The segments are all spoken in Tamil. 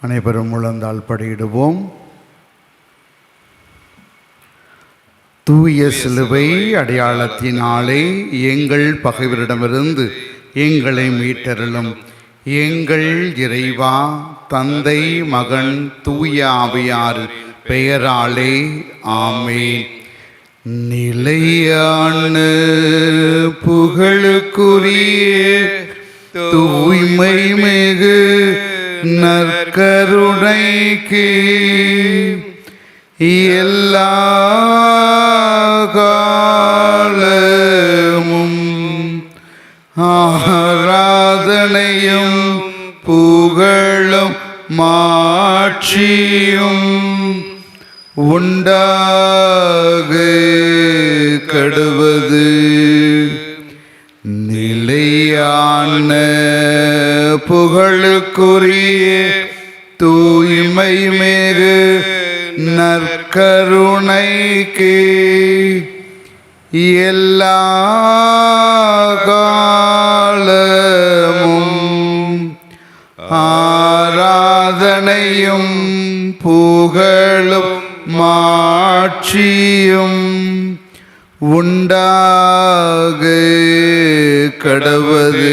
அனைவரும் முழந்தால் படியிடுவோம். தூய சிலுவை அடையாளத்தினாலே எங்கள் பகைவரிடமிருந்து எங்களை மீட்டருளும். எங்கள் இறைவா தந்தை மகன் தூய ஆவியார் பெயராலே ஆமே நிலையான புகழுக்குரிய தூய்மை மிகு நற்கருணைக்கு எல்லா காலமும் ஆராதனையும் புகழும் மாட்சியும் உண்டாக கடுவது நிலையான புகழுக்குரிய தூய்மை மிகு நற்கருணைக்கு எல்லா காலமும் ஆராதனையும் புகழும் மாட்சியும் உண்டாக கடவது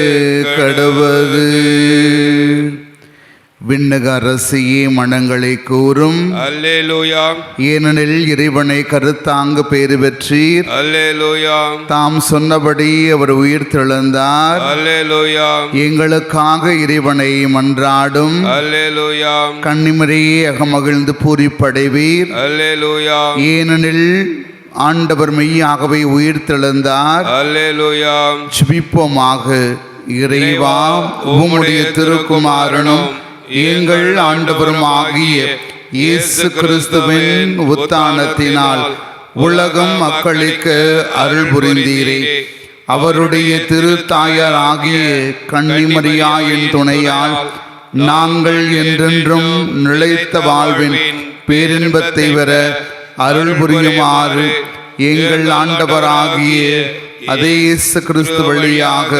கடவது விண்ணக அரசியே மனங்களை கூறும். அல்லேலூயா. ஏனெனில் இறைவனை கருத்தாங்கு பேறு பெற்றீர். அல்லேலூயா. தாம் சொன்னபடி அவர் உயிர் தெழுந்தார். அல்லேலூயா. எங்களுக்காக இறைவனை மன்றாடும். அல்லேலூயா. கன்னிமரையே அகமகிழ்ந்து பூரிப்படைவீர். அல்லேலூயா. ஏனெனில் ஆண்டவர் மெய்யாகவே உயிர் தெழுந்தார். அல்லேலூயா. ஜெபிப்போமாக. இறைவா உம்முடைய திருக்குமாரனும் எங்கள் ஆண்டவரும் ஆகிய இயேசு கிறிஸ்துவின் உத்தானத்தினால் உலகம் மக்களுக்கு அருள் புரிந்தீரே. அவருடைய திருத்தாயார் ஆகிய கன்னிமரியாயின் துணையால் நாங்கள் என்றென்றும் நிலைத்த வாழ்வின் பேரின்பத்தை பெற அருள் புரியுமாறு எங்கள் ஆண்டவராகிய அதே இயேசு கிறிஸ்து வழியாக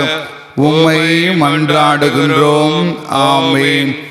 உம்மை மன்றாடுகின்றோம் ஆமென்.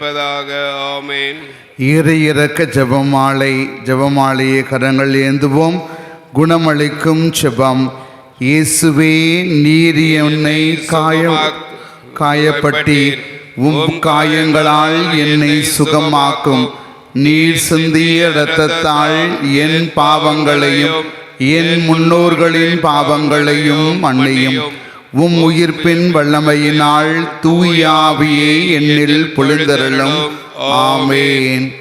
இருப்பதாக ஆமேன். இறை இறக்க ஜெபமாலை ஜெபமாலையை கரங்கள் ஏந்துவோம். குணமளிக்கும் ஜெபம். இயேசுவே நீர் என்னை காயம் காயப்பட்டீர் உம் காயங்களால் என்னை சுகமாக்கும். நீர் சிந்திய இரத்தத்தால் என் பாவங்களையும் என் முன்னோர்களின் பாவங்களையும் மன்னியும். உம் உயிர்ப்பின் வல்லமையினால் தூயாவியே என்னில் பொழிந்தருளும். ஆமேன்.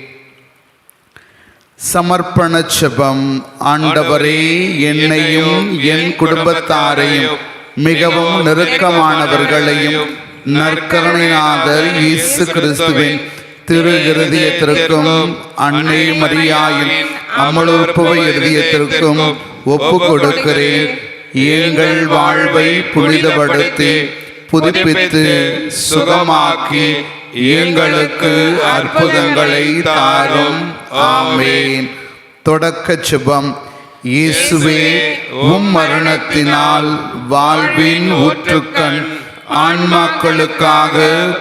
சமர்ப்பண செபம். ஆண்டவரே என்னையும் என் குடும்பத்தாரையும் மிகவும் நெருக்கமானவர்களையும் நற்கருணைநாதர் இயேசு கிறிஸ்துவின் திரு இருதயத்திற்கும் அன்னை மரியாயின் அமலுற்பவ இருதயத்திற்கும் ஒப்பு கொடுக்கிறேன் எங்கள் வாழ்வை புனிதப்படுத்தி புதுப்பித்து சுகமாக்கி எங்களுக்கு அற்புதங்களை தாரும். ஆமேன். தொடக்க சுபம். இயேசுவே உம் மரணத்தினால் வாழ்வின் ஊற்றுக்கண் ஆன்மாக்களுக்காக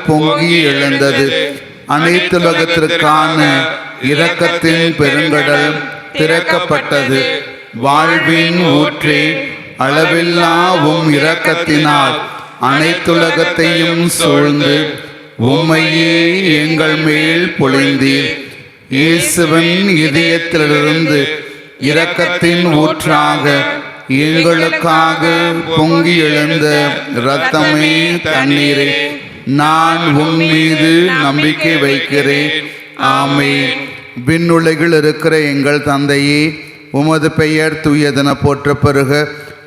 பொங்கி எழுந்தது. அனைத்துலகத்திற்கான இரக்கத்தின் பெருங்கடல் திறக்கப்பட்டது. வாழ்வின் ஊற்றே அளவில்லாவும் இரக்கத்தினால் அனைத்துலகத்தையும் சூழ்ந்து உம்மையே எங்கள் மேல் பொழிந்தீர். இயேசுவின் இதயத்திலிருந்து இரக்கத்தின் ஊற்றாக எங்களுக்காக பொங்கி எழுந்த இரத்தமே தண்ணீரே. நான் உன் மீது நம்பிக்கை வைக்கிறேன். ஆமை விண்ணுலகில் இருக்கிற எங்கள் தந்தையே உமது பெயர் தூயதென போற்ற பெறுக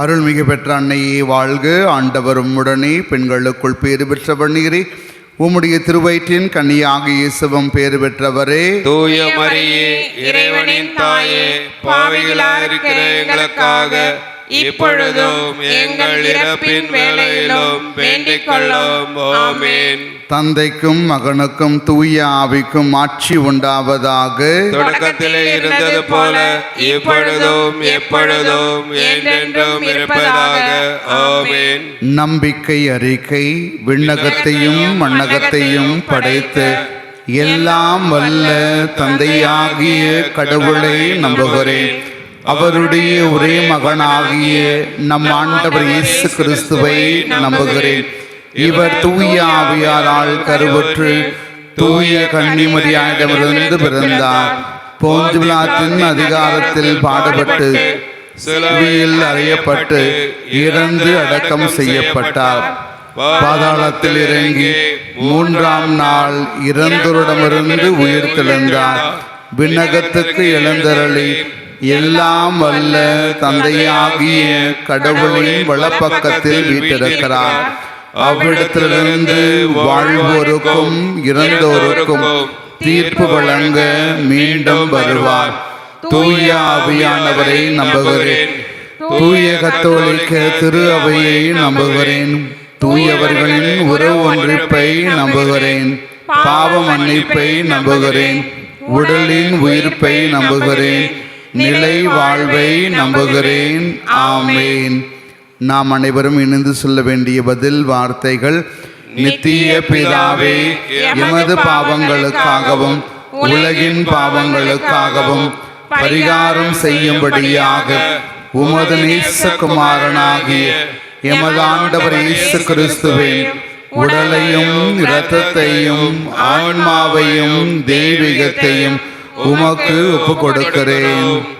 அருள்மிகு பெற்ற அன்னையே வாழ்க. ஆண்டவரும் உடனே பெண்களுக்குள் பேறு பெற்றவர் நீரே. உம்முடைய திருவயிற்றின் கன்னியாக இயேசுவம் பேறு பெற்றவரே. தூய மரியே இறைவனின் தாயே பாவிகளாயிருக்கிற எங்களுக்காக இப்பொழுதும் எங்கள் இறப்பின் வேளையிலும் வேண்டிக் கொள்ளும் ஆமென். தந்தைக்கும் மகனுக்கும் தூய ஆவிக்கும் ஆட்சி உண்டாவதாக. தொடக்கத்திலே இருந்தது போல இப்பொழுதும் எப்பொழுதும் என்றென்றும் இருப்பதாக. ஆமென். நம்பிக்கை அறிக்கை விண்ணகத்தையும் மண்ணகத்தையும் படைத்து எல்லாம் வல்ல தந்தையாகிய கடவுளை நம்புகிறேன். அவருடைய ஒரே மகனாகிய நம் ஆண்டவர் இயேசு கிறிஸ்துவை நம்புகிறேன். இவர் தூய ஆவியாரால் கருவற்று தூய கன்னிமரியாயிடமிருந்து பிறந்தார். போஞ்சுலாத்தின் அதிகாரத்தில் பாடுபட்டு சிலுவையில் அறியப்பட்டு இறந்து அடக்கம் செய்யப்பட்டார். பாதாளத்தில் இறங்கி மூன்றாம் நாள் இறந்தோரிடமிருந்து உயிர் தெழுந்தார். விண்ணகத்துக்கு எழுந்தருளி எல்லாம் வல்ல தந்தையாகிய கடவுளின் வலப்பக்கத்தில் வீட்டிருக்கிறார். அவ்விடத்திலிருந்து வாழ்வோருக்கும் இறந்தோருக்கும் தீர்ப்பு வழங்க மீண்டும் வருவார். தூய ஆவியானவரை நம்புகிறேன். தூய கத்தோலிக்க திரு அவையை நம்புகிறேன். தூயவர்களின் உறவு ஒன்றிப்பை நம்புகிறேன். பாவ மன்னிப்பை நம்புகிறேன். உடலின் உயிர்ப்பை நம்புகிறேன். நிலை வாழ்வை நம்புகிறேன். ஆமேன். நாம் அனைவரும் இணைந்து சொல்ல வேண்டிய பதில் வார்த்தைகள் நித்திய பிதாவே எமது பாவங்களுக்காகவும் உலகின் பாவங்களுக்காகவும் பரிகாரம் செய்யும்படியாக உமது நேசகுமாரனாகிய எமது ஆண்டவர் இயேசு கிறிஸ்துவின் உடலையும் இரத்தத்தையும் ஆன்மாவையும் தெய்வீகத்தையும் உமக்கு ஒப்புக் கொடுக்கிறேன்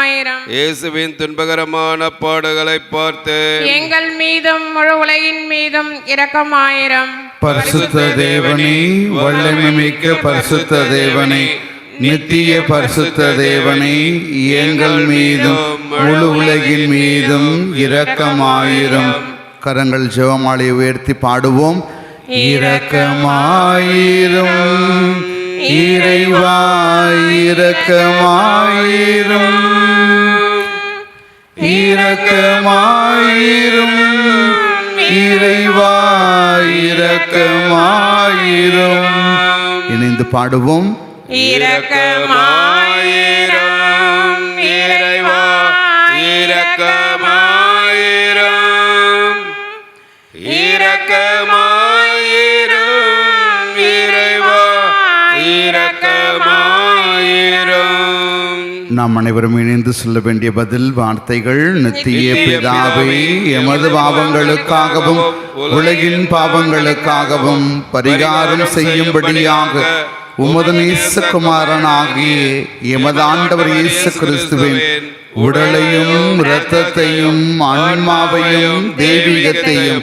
இயேசுவின் துன்பகரமான பாடுகளை பார்த்தேன் எங்கள் மீதும் முழு உலகின் மீதும் இரக்கமாயிரும் பரிசுத்த தேவனே வல்லமை மிக்க பரிசுத்த தேவனே நித்திய பரிசுத்த தேவனே எங்கள் மீதும் முழு உலகின் மீதும் இரக்கமாயிரும் கரங்கள் ஜெபமாலை உயர்த்தி பாடுவோம். இரக்கமாயிரும் இறைவா இரக்கமாயிரும் இரக்கமாயிரும் இறைவா இரக்கமாயிரும் இணைந்து பாடுவோம். இரக்கமாயிரும் நாம் அனைவரும் இணைந்து சொல்ல வேண்டிய பதில் வார்த்தைகள் நித்திய பிதாவே, எமது பாவங்களுக்காகவும் உலகின் பாவங்களுக்காகவும் பரிகாரம் செய்யும்படியாக உமது நேசகுமாரனாகிய எமது ஆண்டவர் இயேசு கிறிஸ்துவின் உடலையும் இரத்தத்தையும் ஆன்மாவையும் தெய்வீகத்தையும்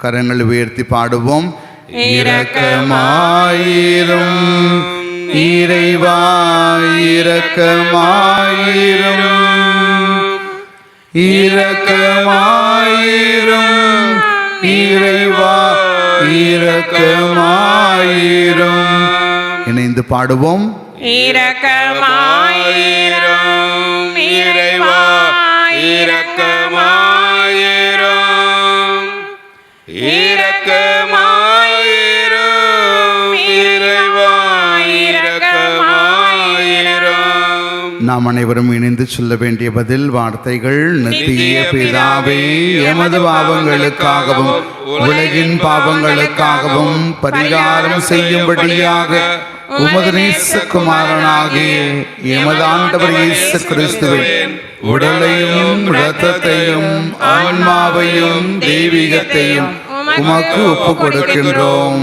கரங்கள் உயர்த்தி பாடுவோம். இரக்கமாயிரும். இறைவா இரக்கமாயிரும். இரக்கமாயிரும் இறைவா இரக்கமாயிரும். இணைந்து பாடுவோம் நாம் அனைவரும் இணைந்து சொல்ல வேண்டிய பதில் வார்த்தைகள் நித்திய பிதாவே எமது பாவங்களுக்காகவும் உலகின் பாவங்களுக்காகவும் பரிகாரம் செய்யும்படியாக உமது நேசகுமாரனாகிய எமது ஆண்டவர் இயேசு கிறிஸ்துவின் உடலையும் இரத்தத்தையும் ஆன்மாவையும் தெய்வீகத்தையும் உமக்கு ஒப்பு கொடுக்கின்றோம்.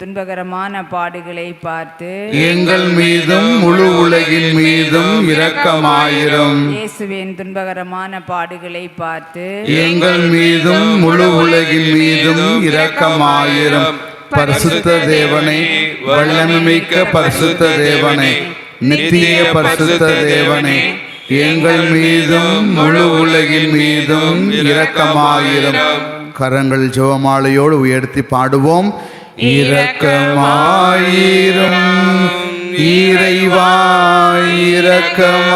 துன்பகரமான பாடுகளை பார்த்து எங்கள் மீதும் முழு உலகின் மீதும் இரக்கமாயிரும். இயேசுவின் துன்பகரமான பாடுகளை பார்த்து எங்கள் மீதும் முழு உலகின் மீதும் இரக்கமாயிரும். பரிசுத்த தேவனை வல்லமைமிக்க பரிசுத்த தேவனை நித்திய பரிசுத்த தேவனை எங்கள் மீதும் முழு உலகின் மீதும் இரக்கமாயிரும். கரங்கள் ஜெபமாலையோடு உயர்த்தி பாடுவோம். இரக்கமாயிரும். இறைவா இரக்கமாயிரும்.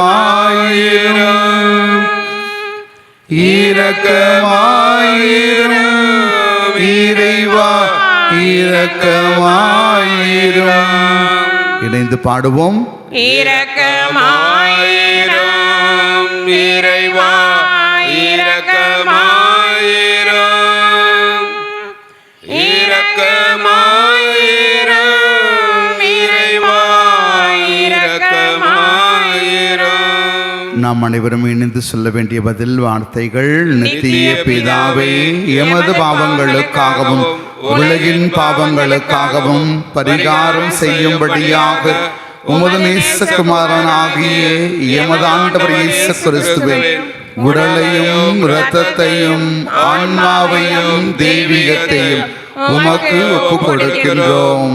இரக்கமாயிரும் இறைவா இரக்கமாயிரும். இணைந்து பாடுவோம் இரக்கமாயிரும். இறைவா. நாம் அனைவரும் இணைந்து சொல்ல வேண்டிய பதில் வார்த்தைகள் நித்திய பிதாவே எமது பாவங்களுக்காகவும் உலகின் பாவங்களுக்காகவும் பரிகாரம் செய்யும்படியாக உமது நேசகுமாரனாகிய எமது ஆண்டவர் இயேசு கிறிஸ்துவின் உடலையும் இரத்தத்தையும் ஆன்மாவையும் தெய்வீகத்தையும் உமக்கு ஒப்புக் கொடுக்கின்றோம்.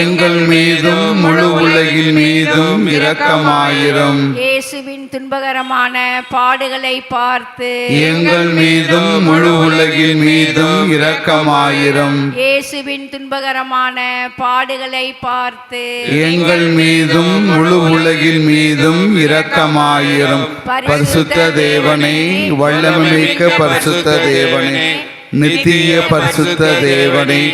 எங்கள் மீதும் முழு உலகின் மீதும் இரக்கமாயிரும். இயேசுவின் துன்பகரமான பாடுகளை பார்த்து எங்கள் மீதும் முழு உலகின் மீதும் இரக்கமாயிரும். இயேசுவின் துன்பகரமான பாடுகளை பார்த்து எங்கள் மீதும் முழு உலகின் மீதும் இரக்கமாயிரும். பரிசுத்த தேவனே வல்லமைக்க பரிசுத்த தேவனே நித்திய பரிசுத்த தேவனே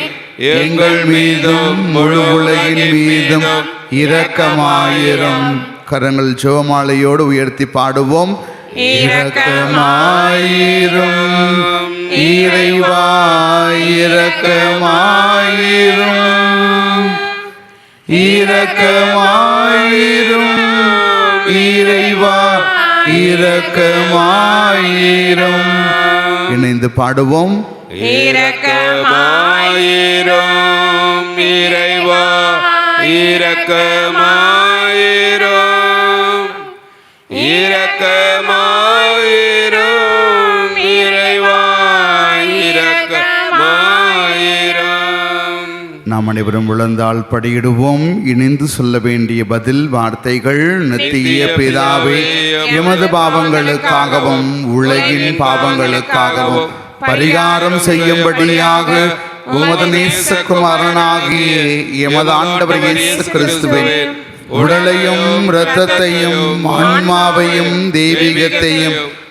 எங்கள் மீதும் முழு உலகின் மீதும் இரக்கமாயிரும். கரங்கள் ஜோமாலையோடு உயர்த்தி பாடுவோம். இரக்கமாயிரும். இறைவாயிரக்கமாயிரும் இரக்கமாயிரும். இறைவா இரக்கமாயிரும். இணைந்து பாடுவோம். இரக்கமாயிரும் இறைவா இரக்கமாயிரும். இரக்கமாயிரும் இறைவா இரக்கமாயிரும். நாம் அனைவரும் விழுந்தால் படியிடுவோம். இணைந்து சொல்ல வேண்டிய பதில் வார்த்தைகள் நித்திய பிதாவே எமது பாவங்களுக்காகவும் உலகின் பாவங்களுக்காகவும் பரிகாரம் செய்யும்படியாக உமது நேசகுமாரனாகிய எமது ஆண்டவர் இயேசு கிறிஸ்துவின் உடலையும் இரத்தத்தையும் ஆன்மாவையும் தெய்வீகத்தையும்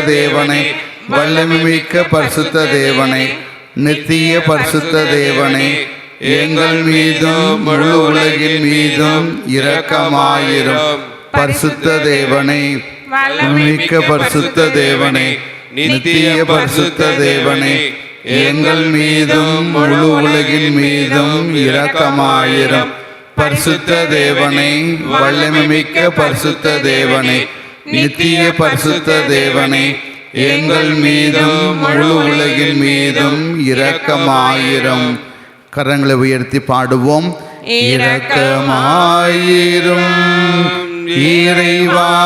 தேவனை வல்லமிக்க பரிசுத்த தேவனை நித்திய பரிசுத்த தேவனை எங்கள் மீதும் முழு உலகின் மீதும் இரக்கமாயிரும். பரிசுத்த தேவனை மிக்க பரிசுத்த தேவனை நித்திய பரிசுத்த தேவனை எங்கள் மீதும் முழு உலகின் மீதும் இரக்கமாயிரும். பரிசுத்த தேவனை வல்லமிக்க பரிசுத்த தேவனை நித்திய பரிசுத்த தேவனே எங்கள் மீதும் முழு உலகின் மீதும் இரக்கமாயிரும். கரங்களை உயர்த்தி பாடுவோம். இரக்கமாயிரும். இறைவாயிரக்கமாயிரும்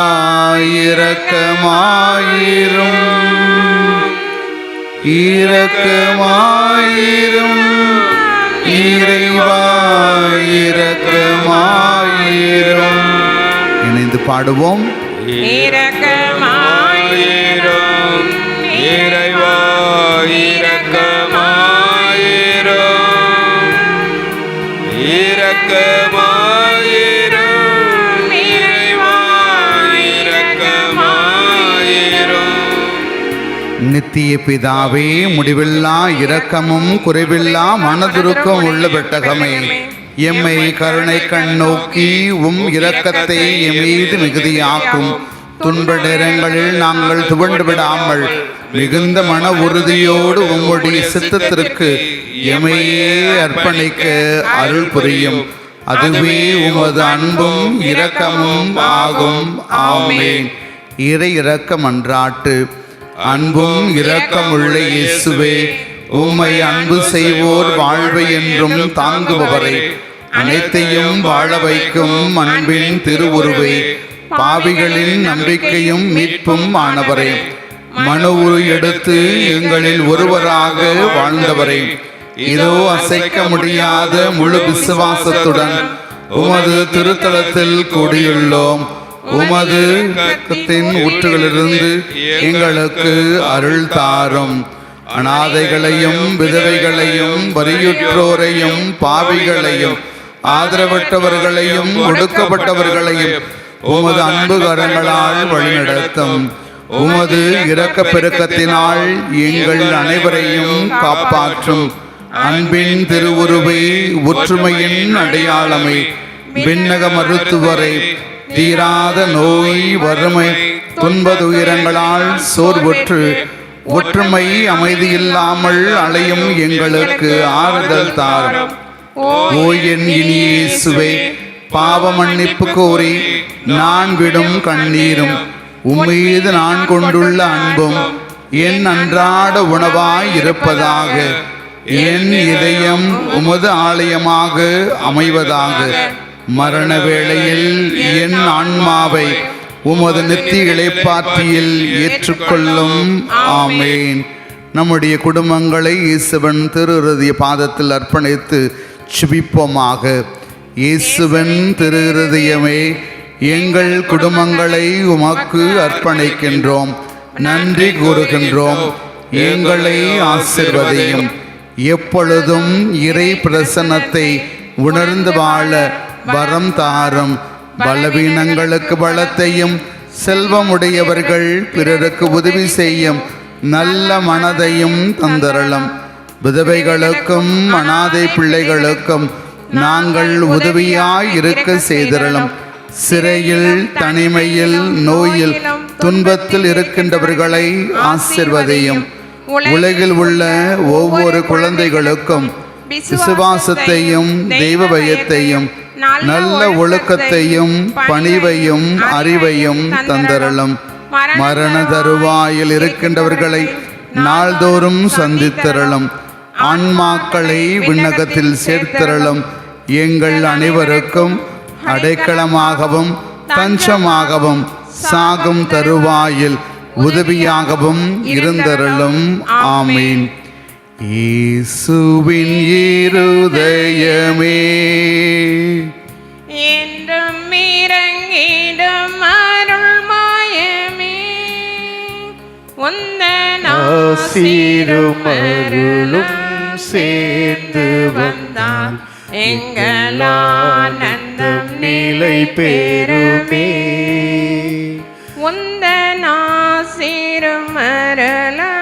இரக்கமாயிரும். இறைவாயிரக்கமாயிரும் இணைந்து பாடுவோம். இரக்கமாயிரும். இறைவா இரக்கமாயிரும். இரக்கமாயிரும். இறைவா இரக்கமாயிரும். நித்திய பிதாவே முடிவில்லா இரக்கமும் குறைவில்லா மனதுருக்கம் உள்ள பெட்டகமே. எம்மை கருணை கண் நோக்கி உம் இரக்கத்தை எம் மிகுதியாக்கும். துன்ப நேரங்களில் நாங்கள் துவண்டு விடாமல் மிகுந்த மன உறுதியோடு உம்முடைய சித்தத்திற்கு எமையே அர்ப்பணிக்க அருள் புரியும். அதுவே உமது அன்பும் இரக்கமும் ஆகும். ஆமேன். இறை இரக்கம் அன்றாட்டு. அன்பும் இரக்கமுள்ள இயேசுவே உம்மை அன்பு செய்வோர் வாழ்வை என்றும் தாங்குபவரை. அனைத்தையும் வாழ வைக்கும் அன்பின் திருவுருவே பாவிகளின் நம்பிக்கையும் மீட்பும் ஆனவரே. மனு உரு எடுத்து எங்களில் ஒருவராக வாழ்ந்தவரே. இதோ அசைக்க முடியாத முழு விசுவாசத்துடன் உமது திருத்தலத்தில் கூடியுள்ளோம். உமது ஊற்றுகளிலிருந்து எங்களுக்கு அருள் தாரும். அனாதைகளையும் விதவைகளையும் வரியுற்றோரையும் பாவிகளையும் ஆதரவற்றவர்களையும் ஒடுக்கப்பட்டவர்களையும் உமது அன்பு கரங்களால் வழிநடத்தும். உமது இரக்க பெருக்கத்தினால் எங்கள் அனைவரையும் காப்பாற்றும். அன்பின் திருவுருவை ஒற்றுமையின் அடையாளமை. விண்ணக மருத்துவரை தீராத நோய் வறுமை துன்பதுயரங்களால் சோர்வுற்று. ஒற்றுமை அமைதியில்லாமல் அலையும் எங்களுக்கு ஆறுதல் தாரும். ஓ என் இனியேசுவே பாவ மன்னிப்பு கோரி நான் விடும் கண்ணீரும் உம்மீது நான் கொண்டுள்ள அன்பும் என் அன்றாட உணவாய் இருப்பதாக என் இதயம் உமது ஆலயமாக அமைவதாக மரண வேளையில் என் ஆன்மாவை உமது நித்திய இளைப்பாற்றியில் ஏற்றுக்கொள்ளும். ஆமேன். நம்முடைய குடும்பங்களை இயேசுவன் திரு பாதத்தில் அர்ப்பணித்து சுபிப்போமாக இயேசுவன் திருஹதயமே எங்கள் குடும்பங்களை உமக்கு அர்ப்பணிக்கின்றோம். நன்றி கூறுகின்றோம். எங்களை ஆசிர்வதையும். எப்பொழுதும் இறை பிரசன்னத்தை உணர்ந்து வாழ வரம் தாரும். பலவீனங்களுக்கு பலத்தையும் செல்வமுடையவர்கள் பிறருக்கு உதவி செய்யும் நல்ல மனதையும் தந்தரலும். விதவைகளுக்கும் அனாதை பிள்ளைகளுக்கும் நாங்கள் உதவியாய் இருக்க செய்திரலும் சிறையில் தனிமையில் நோயில் துன்பத்தில் இருக்கின்றவர்களை ஆசிர்வதையும். உலகில் உள்ள ஒவ்வொரு குழந்தைகளுக்கும் விசுவாசத்தையும் தெய்வ பயத்தையும் நல்ல ஒழுக்கத்தையும் பணிவையும் அறிவையும் தந்தரலும் மரண தருவாயில் இருக்கின்றவர்களை நாள்தோறும் சந்தித்தரலும் ஆன்மாக்களை விண்ணகத்தில் சேர்த்தருளும். எங்கள் அனைவருக்கும் அடைக்கலமாகவும் தஞ்சமாகவும் சாகும் தருவாயில் உதவியாகவும் இருந்தருளும். ஆமீன். இயேசுவின் இருதயமே. என்றும் இறங்கிடும் அருள் மாயமே. உந்தன் ஆசீரும் அருளும். சேர்ந்து வந்தான். எங்கள் ஆனந்தம் நிலை பெறுமே. உந்த நாசிரும் மரலா